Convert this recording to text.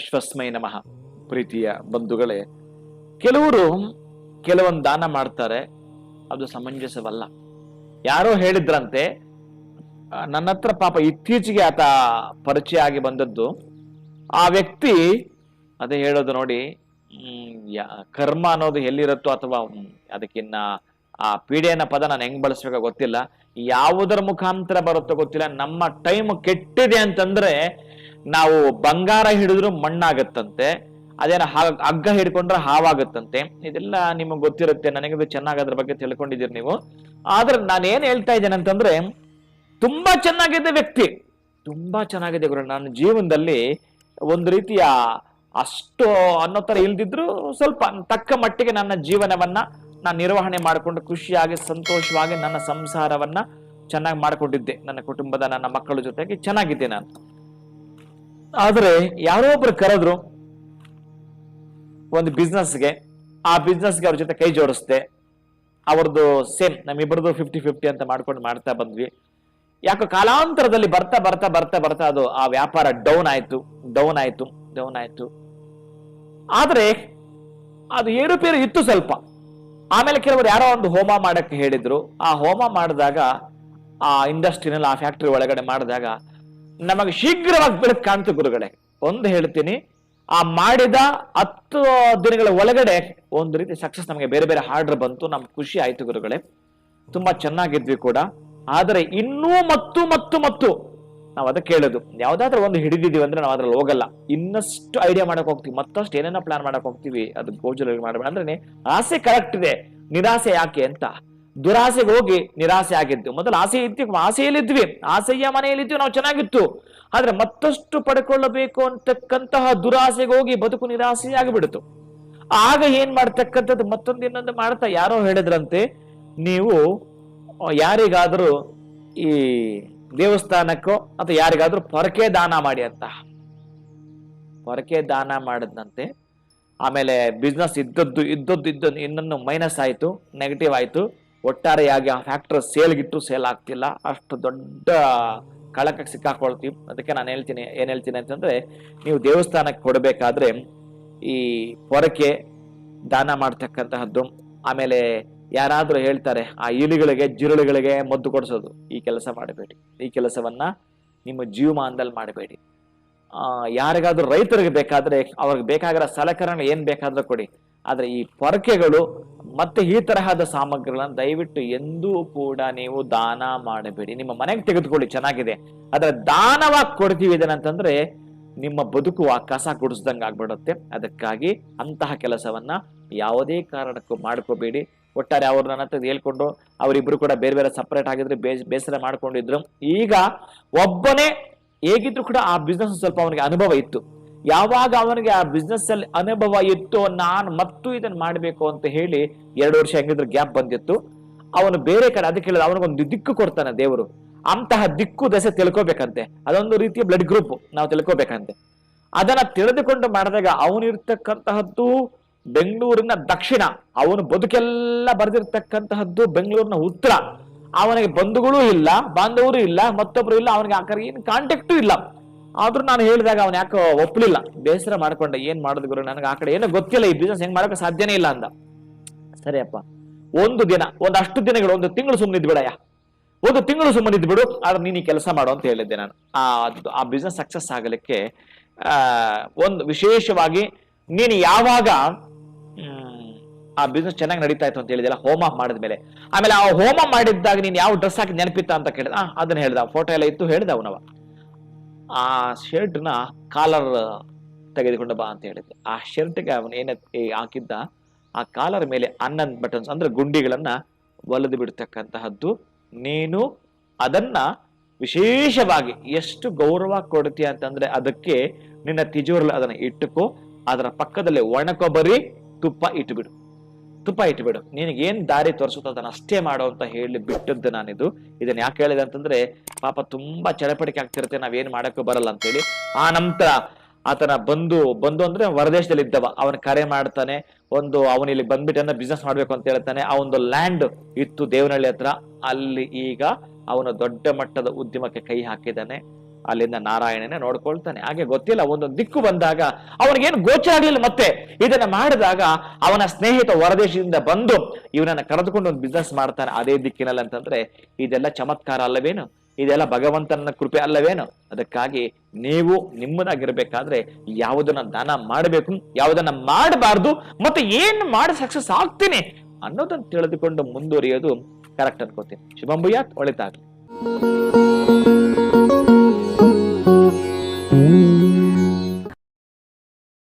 ವಿಶ್ವಸ್ಮೈ ನಮಃ. ಪ್ರೀತಿಯ ಬಂಧುಗಳೇ, ಕೆಲವರು ಕೆಲವೊಂದು ದಾನ ಮಾಡ್ತಾರೆ, ಅದು ಸಮಂಜಸವಲ್ಲ. ಯಾರೋ ಹೇಳಿದ್ರಂತೆ ನನ್ನ ಹತ್ರ ಪಾಪ ಇತ್ತೀಚೆಗೆ ಆತ ಪರಿಚಯ ಆಗಿ ಬಂದದ್ದು. ಆ ವ್ಯಕ್ತಿ ಅದೇ ಹೇಳೋದು ನೋಡಿ ಕರ್ಮ ಅನ್ನೋದು ಎಲ್ಲಿರುತ್ತೋ ಅಥವಾ ಅದಕ್ಕಿನ್ನ ಆ ಪೀಡೆಯನ್ನ ಪದ ನಾನು ಹೆಂಗ್ ಬಳಸ್ಬೇಕೋ ಗೊತ್ತಿಲ್ಲ. ಯಾವುದರ ಮುಖಾಂತರ ಬರುತ್ತೋ ಗೊತ್ತಿಲ್ಲ. ನಮ್ಮ ಟೈಮ್ ಕೆಟ್ಟಿದೆ ಅಂತಂದ್ರೆ ನಾವು ಬಂಗಾರ ಹಿಡಿದ್ರು ಮಣ್ಣಾಗತ್ತಂತೆ, ಅದೇನ ಹಗ್ಗ ಹಿಡ್ಕೊಂಡ್ರೆ ಹಾವಾಗತ್ತಂತೆ. ಇದೆಲ್ಲ ನಿಮಗೆ ಗೊತ್ತಿರುತ್ತೆ, ನನಗೆ ಚೆನ್ನಾಗಿ ಅದ್ರ ಬಗ್ಗೆ ತಿಳ್ಕೊಂಡಿದ್ದೀರಿ ನೀವು. ಆದ್ರೆ ನಾನು ಏನ್ ಹೇಳ್ತಾ ಇದ್ದೇನೆ ಅಂತಂದ್ರೆ, ತುಂಬಾ ಚೆನ್ನಾಗಿದೆ ವ್ಯಕ್ತಿ. ತುಂಬಾ ಚೆನ್ನಾಗಿದೆ ಗುರು, ನನ್ನ ಜೀವನದಲ್ಲಿ ಒಂದು ರೀತಿಯ ಅಷ್ಟು ಅನ್ನೋ ತರ ಇಲ್ದಿದ್ರು ಸ್ವಲ್ಪ ತಕ್ಕ ಮಟ್ಟಿಗೆ ನನ್ನ ಜೀವನವನ್ನ ನಾನು ನಿರ್ವಹಣೆ ಮಾಡಿಕೊಂಡು ಖುಷಿಯಾಗಿ, ಸಂತೋಷವಾಗಿ ನನ್ನ ಸಂಸಾರವನ್ನ ಚೆನ್ನಾಗಿ ಮಾಡಿಕೊಂಡಿದ್ದೆ. ನನ್ನ ಕುಟುಂಬದ ನನ್ನ ಮಕ್ಕಳ ಜೊತೆಗೆ ಚೆನ್ನಾಗಿದ್ದೆ ನಾನು. ಆದ್ರೆ ಯಾರೋ ಒಬ್ರು ಕರೆದ್ರು ಒಂದು ಬಿಸ್ನೆಸ್ಗೆ ಆ ಬಿಸ್ನೆಸ್ಗೆ ಅವ್ರ ಜೊತೆ ಕೈ ಜೋಡಿಸ್ದೆ. ಅವ್ರದ್ದು ಸೇಮ್ ನಮ್ಮಿಬ್ಬರದು ಫಿಫ್ಟಿ ಫಿಫ್ಟಿ ಅಂತ ಮಾಡ್ಕೊಂಡು ಮಾಡ್ತಾ ಬಂದ್ವಿ. ಯಾಕೋ ಕಾಲಾಂತರದಲ್ಲಿ ಬರ್ತಾ ಬರ್ತಾ ಬರ್ತಾ ಬರ್ತಾ ಅದು ಆ ವ್ಯಾಪಾರ ಡೌನ್ ಆಯ್ತು ಡೌನ್ ಆಯ್ತು ಡೌನ್ ಆಯ್ತು. ಆದ್ರೆ ಅದು ಏರುಪೇರು ಇತ್ತು ಸ್ವಲ್ಪ. ಆಮೇಲೆ ಕೆಲವರು ಯಾರೋ ಒಂದು ಹೋಮ ಮಾಡಕ್ಕೆ ಹೇಳಿದ್ರು. ಆ ಹೋಮ ಮಾಡಿದಾಗ, ಆ ಇಂಡಸ್ಟ್ರಿನಲ್ಲಿ ಆ ಫ್ಯಾಕ್ಟ್ರಿ ಒಳಗಡೆ ಮಾಡಿದಾಗ ನಮಗೆ ಶೀಘ್ರವಾಗಿ ಬೆಳಕು ಕಾಣ್ತು ಗುರುಗಳೇ. ಒಂದು ಹೇಳ್ತೀನಿ, ಆ ಮಾಡಿದ ಹತ್ತು ದಿನಗಳ ಒಳಗಡೆ ಒಂದು ರೀತಿ ಸಕ್ಸಸ್ ನಮಗೆ ಬೇರೆ ಬೇರೆ ಆರ್ಡರ್ ಬಂತು, ನಮ್ಗೆ ಖುಷಿ ಆಯ್ತು ಗುರುಗಳೇ. ತುಂಬಾ ಚೆನ್ನಾಗಿದ್ವಿ ಕೂಡ. ಆದರೆ ಇನ್ನೂ ಮತ್ತು ಮತ್ತು ಮತ್ತು ನಾವು ಅದಕ್ಕೆ ಹೇಳೋದು, ಯಾವ್ದಾದ್ರೂ ಒಂದು ಹಿಡಿದಿದೀವಿ ಅಂದ್ರೆ ನಾವು ಅದ್ರಲ್ಲಿ ಹೋಗಲ್ಲ. ಇನ್ನಷ್ಟು ಐಡಿಯಾ ಮಾಡಕ್ ಹೋಗ್ತೀವಿ, ಮತ್ತಷ್ಟು ಏನೇನೋ ಪ್ಲಾನ್ ಮಾಡಕ್ ಹೋಗ್ತೀವಿ, ಅದು ಗೋಜಲ ಅಂದ್ರೆ ಆಸೆ ಕರೆಕ್ಟ್ ಇದೆ, ನಿರಾಸೆ ಯಾಕೆ ಅಂತ. ದುರಾಸೆಗೆ ಹೋಗಿ ನಿರಾಸೆ ಆಗಿದ್ದು. ಮೊದಲು ಆಸೆ ಇತ್ತು ಆಸೆಯಲ್ಲಿದ್ವಿ. ಆಸೆಯ ಮನೆಯಲ್ಲಿದ್ವಿ ನಾವು ಚೆನ್ನಾಗಿತ್ತು. ಆದ್ರೆ ಮತ್ತಷ್ಟು ಪಡ್ಕೊಳ್ಳಬೇಕು ಅಂತಕ್ಕಂತಹ ದುರಾಸೆಗೆ ಹೋಗಿ ಬದುಕು ನಿರಾಸೆ ಆಗಿಬಿಡ್ತು. ಆಗ ಏನ್ ಮಾಡ್ತಕ್ಕಂಥದ್ದು ಮತ್ತೊಂದು ಇನ್ನೊಂದು ಮಾಡ್ತಾ ಯಾರೋ ಹೇಳಿದ್ರಂತೆ, ನೀವು ಯಾರಿಗಾದರೂ ಈ ದೇವಸ್ಥಾನಕ್ಕೋ ಅಥವಾ ಯಾರಿಗಾದ್ರೂ ಪೊರಕೆ ದಾನ ಮಾಡಿ ಅಂತ. ಪೊರಕೆ ದಾನ ಮಾಡಿದಂತೆ ಆಮೇಲೆ ಬಿಸ್ನೆಸ್ ಇದ್ದದ್ದು ಇದ್ದದ್ದು ಇದ್ದದ್ದು ಇನ್ನೊಂದು ಮೈನಸ್ ಆಯಿತು ನೆಗೆಟಿವ್ ಆಯ್ತು. ಒಟ್ಟಾರೆಯಾಗಿ ಆ ಫ್ಯಾಕ್ಟರ್ ಸೇಲ್ಗಿಟ್ಟು ಸೇಲ್ ಆಗ್ತಿಲ್ಲ. ಅಷ್ಟು ದೊಡ್ಡ ಕಳಕಕ್ಕೆ ಸಿಕ್ಕಾಕೊಳ್ತೀವಿ. ಅದಕ್ಕೆ ನಾನು ಹೇಳ್ತೀನಿ, ಏನ್ ಹೇಳ್ತೀನಿ ಅಂತಂದ್ರೆ, ನೀವು ದೇವಸ್ಥಾನಕ್ಕೆ ಕೊಡಬೇಕಾದ್ರೆ ಈ ಪೊರಕೆ, ದಾನ ಮಾಡ್ತಕ್ಕಂತಹದ್ದು, ಆಮೇಲೆ ಯಾರಾದರೂ ಹೇಳ್ತಾರೆ, ಆ ಇಲಿಗಳಿಗೆ, ಜಿರುಳಿಗಳಿಗೆ ಮದ್ದು ಕೊಡಿಸೋದು. ಈ ಕೆಲಸ ಮಾಡಬೇಡಿ. ಈ ಕೆಲಸವನ್ನ ನಿಮ್ಮ ಜೀವಮಾನದಲ್ಲಿ ಮಾಡಬೇಡಿ. ಯಾರಿಗಾದ್ರೂ ರೈತರಿಗೆ ಬೇಕಾದ್ರೆ, ಅವ್ರಿಗೆ ಬೇಕಾಗಿರೋ ಸಲಕರಣೆ ಏನು ಬೇಕಾದ್ರೂ ಕೊಡಿ. ಆದರೆ ಈ ಪೊರಕೆಗಳು ಮತ್ತೆ ಈ ತರಹದ ಸಾಮಗ್ರಿಗಳನ್ನು ದಯವಿಟ್ಟು ಎಂದೂ ಕೂಡ ನೀವು ದಾನ ಮಾಡಬೇಡಿ. ನಿಮ್ಮ ಮನೆಗೆ ತೆಗೆದುಕೊಳ್ಳಿ, ಚೆನ್ನಾಗಿದೆ. ಆದರೆ ದಾನವಾಗಿ ಕೊಡ್ತೀವಿ ಇದನ್ನಂತಂದ್ರೆ ನಿಮ್ಮ ಬದುಕು ಆ ಕಸ ಗುಡಿಸ್ದಂಗೆ ಆಗ್ಬಿಡುತ್ತೆ. ಅದಕ್ಕಾಗಿ ಅಂತಹ ಕೆಲಸವನ್ನ ಯಾವುದೇ ಕಾರಣಕ್ಕೂ ಮಾಡ್ಕೋಬೇಡಿ. ಒಟ್ಟಾರೆ ಅವ್ರು ನನ್ನ ಹತ್ರ ಹೇಳ್ಕೊಂಡು, ಅವರಿಬ್ರು ಕೂಡ ಬೇರೆ ಬೇರೆ ಸಪರೇಟ್ ಆಗಿದ್ರೆ ಬೇಸ್, ಬೇಸರ ಮಾಡ್ಕೊಂಡಿದ್ರು. ಈಗ ಒಬ್ಬನೇ ಹೇಗಿದ್ರು ಕೂಡ ಆ ಬಿಸ್ನೆಸ್ ಸ್ವಲ್ಪ ಅವನಿಗೆ ಅನುಭವ ಇತ್ತು. ಯಾವಾಗ ಅವನಿಗೆ ಆ ಬಿಸ್ನೆಸ್ ಅಲ್ಲಿ ಅನುಭವ ಇತ್ತು ನಾನು ಮತ್ತು ಇದನ್ನ ಮಾಡಬೇಕು ಅಂತ ಹೇಳಿ ಎರಡು ವರ್ಷ ಹೆಂಗಿದ್ರು ಗ್ಯಾಪ್ ಬಂದಿತ್ತು. ಅವನು ಬೇರೆ ಕಡೆ ಅದಕ್ಕೆ ಹೇಳಿದ, ಅವನಿಗೊಂದು ದಿಕ್ಕು ಕೊಡ್ತಾನೆ ದೇವರು. ಅಂತಹ ದಿಕ್ಕು ದಶೆ ತಿಳ್ಕೊಬೇಕಂತೆ. ಅದೊಂದು ರೀತಿಯ ಬ್ಲಡ್ ಗ್ರೂಪ್ ನಾವು ತಿಳ್ಕೊಬೇಕಂತೆ. ಅದನ್ನ ತಿಳಿದುಕೊಂಡು ಮಾಡಿದಾಗ ಅವನಿರ್ತಕ್ಕಂತಹದ್ದು ಬೆಂಗಳೂರಿನ ದಕ್ಷಿಣ. ಅವನು ಬದುಕೆಲ್ಲ ಬರೆದಿರ್ತಕ್ಕಂತಹದ್ದು ಬೆಂಗಳೂರಿನ ಉತ್ತರ. ಅವನಿಗೆ ಬಂಧುಗಳು ಇಲ್ಲ, ಬಾಂಧವರು ಇಲ್ಲ, ಮತ್ತೊಬ್ರು ಇಲ್ಲ, ಅವನಿಗೆ ಆ ಕಡೆ ಏನು ಕಾಂಟ್ಯಾಕ್ಟು ಇಲ್ಲ. ಆದ್ರೂ ನಾನು ಹೇಳಿದಾಗ ಅವನು ಯಾಕೋ ಒಪ್ಪಲಿಲ್ಲ ಬೇಸರ ಮಾಡ್ಕೊಂಡ, ಏನ್ ಮಾಡುದು ಗುರು? ನನಗೆ ಆ ಕಡೆ ಏನೋ ಗೊತ್ತಿಲ್ಲ, ಈ ಬಿಸ್ನೆಸ್ ಹೆಂಗ್ ಮಾಡಕ್ಕೆ ಸಾಧ್ಯನೇ ಇಲ್ಲ ಅಂದ. ಸರಿಯಪ್ಪ ಒಂದು ದಿನ ಒಂದಷ್ಟು ದಿನಗಳು, ಒಂದು ತಿಂಗಳು ಸುಮ್ಮನಿದ್ ಬಿಡಯ್ಯ. ಒಂದು ತಿಂಗಳು ಸುಮ್ಮನಿದ್ ಬಿಡು, ಆದ್ರೆ ನೀನು ಕೆಲಸ ಮಾಡು ಅಂತ ಹೇಳಿದ್ದೆ ನಾನು. ಆ ಆ ಬಿಸ್ನೆಸ್ ಸಕ್ಸಸ್ ಆಗಲಿಕ್ಕೆ, ಆ, ಒಂದು ವಿಶೇಷವಾಗಿ ನೀನು ಯಾವಾಗ, ಆ ಬಿಸ್ನೆಸ್ ಚೆನ್ನಾಗಿ ನಡೀತಾ ಇತ್ತು ಅಂತ ಹೇಳಿದೆಲ್ಲ ಹೋಮ ಮಾಡಿದ್ಮೇಲೆ ಆಮೇಲೆ ಆ ಹೋಮ ಮಾಡಿದ್ದಾಗ ನೀನು ಯಾವ ಡ್ರೆಸ್ ಹಾಕಿ ನೆನಪಿತ್ತ ಅಂತ ಕೇಳಿದ? ಅದನ್ನ ಹೇಳ್ದ. ಫೋಟೋ ಎಲ್ಲ ಇತ್ತು, ಹೇಳ್ದ ಅವನವ. ಆ ಶರ್ಟ್ನ ಕಾಲರ್ ತೆಗೆದುಕೊಂಡು ಬಾ ಅಂತ ಹೇಳಿದ್ದೆ ಆ ಶರ್ಟ್ಗೆ ಅವನು ಏನ ಹಾಕಿದ್ದ, ಆ ಕಾಲರ್ ಮೇಲೆ ಹನ್ನೊಂದು ಬಟನ್ಸ್ ಅಂದ್ರೆ ಗುಂಡಿಗಳನ್ನ ಒಲೆದು ಬಿಡ್ತಕ್ಕಂತಹದ್ದು. ನೀನು ಅದನ್ನ ವಿಶೇಷವಾಗಿ ಎಷ್ಟು ಗೌರವ ಕೊಡ್ತೀಯ ಅಂತಂದ್ರೆ ಅದಕ್ಕೆ ನಿನ್ನ ತಿಜೋರಲ್ಲಿ ಅದನ್ನ ಇಟ್ಟುಕೋ, ಅದರ ಪಕ್ಕದಲ್ಲಿ ಒಣ ಕೊಬ್ಬರಿ ತುಪ್ಪ ಇಟ್ಟುಬಿಡು ತುಪ್ಪ ಇಟ್ಬಿಡು. ನಿನಗೆ ಏನ್ ದಾರಿ ತೋರಿಸುತ್ತೋ ಅದನ್ನ ಅಷ್ಟೇ ಮಾಡು ಅಂತ ಹೇಳಿ ಬಿಟ್ಟದ್ದು ನಾನಿದು. ಇದನ್ನ ಯಾಕೆ ಹೇಳಿದೆ ಅಂತಂದ್ರೆ, ಪಾಪ ತುಂಬಾ ಚಡಪಡಿಕೆ ಆಗ್ತಿರುತ್ತೆ, ನಾವೇನ್ ಮಾಡಕ್ಕೂ ಬರಲ್ಲ ಅಂತೇಳಿ. ಆ ನಂತರ ಆತನ ಬಂದು ಬಂದು ಅಂದ್ರೆ ಹೊರದೇಶದಲ್ಲಿ ಇದ್ದವ. ಅವನ ಕರೆ ಮಾಡ್ತಾನೆ, ಒಂದು ಅವನ ಇಲ್ಲಿ ಬಂದ್ಬಿಟ್ಟು ಬಿಸ್ನೆಸ್ ಮಾಡ್ಬೇಕು ಅಂತ ಹೇಳ್ತಾನೆ. ಆ ಒಂದು ಲ್ಯಾಂಡ್ ಇತ್ತು ದೇವನಹಳ್ಳಿ ಹತ್ರ. ಅಲ್ಲಿ ಈಗ ಅವನು ದೊಡ್ಡ ಮಟ್ಟದ ಉದ್ಯಮಕ್ಕೆ ಕೈ ಹಾಕಿದ್ದಾನೆ. ಅಲ್ಲಿಂದ ನಾರಾಯಣನೇ ನೋಡ್ಕೊಳ್ತಾನೆ. ಹಾಗೆ ಗೊತ್ತಿಲ್ಲ, ಒಂದೊಂದು ದಿಕ್ಕು ಬಂದಾಗ ಅವನಿಗೇನು ಗೋಚರ ಆಗ್ಲಿಲ್ಲ ಮತ್ತೆ. ಇದನ್ನ ಮಾಡಿದಾಗ ಅವನ ಸ್ನೇಹಿತ ಹೊರದೇಶದಿಂದ ಬಂದು ಇವನನ್ನ ಕರೆದುಕೊಂಡು ಒಂದು ಬಿಸ್ನೆಸ್ ಮಾಡ್ತಾನೆ. ಅದೇ ದಿಕ್ಕಿನಲ್ಲಿ ಅಂತಂದ್ರೆ ಇದೆಲ್ಲ ಚಮತ್ಕಾರ ಅಲ್ಲವೇನು? ಇದೆಲ್ಲ ಭಗವಂತನ ಕೃಪೆ ಅಲ್ಲವೇನು? ಅದಕ್ಕಾಗಿ ನೀವು ನಿಮ್ಮದಾಗಿರ್ಬೇಕಾದ್ರೆ ಯಾವುದನ್ನ ದಾನ ಮಾಡಬೇಕು, ಯಾವುದನ್ನ ಮಾಡಬಾರ್ದು, ಮತ್ತೆ ಏನ್ ಮಾಡಿ ಸಕ್ಸಸ್ ಆಗ್ತೀನಿ ಅನ್ನೋದನ್ನ ತಿಳಿದುಕೊಂಡು ಮುಂದುವರಿಯೋದು ಕರೆಕ್ಟ್ ಅನ್ಕೋತೀನಿ. ಶುಭಂಭುಯಾತ್ ಒಳಿತಾಗ್ಲಿ.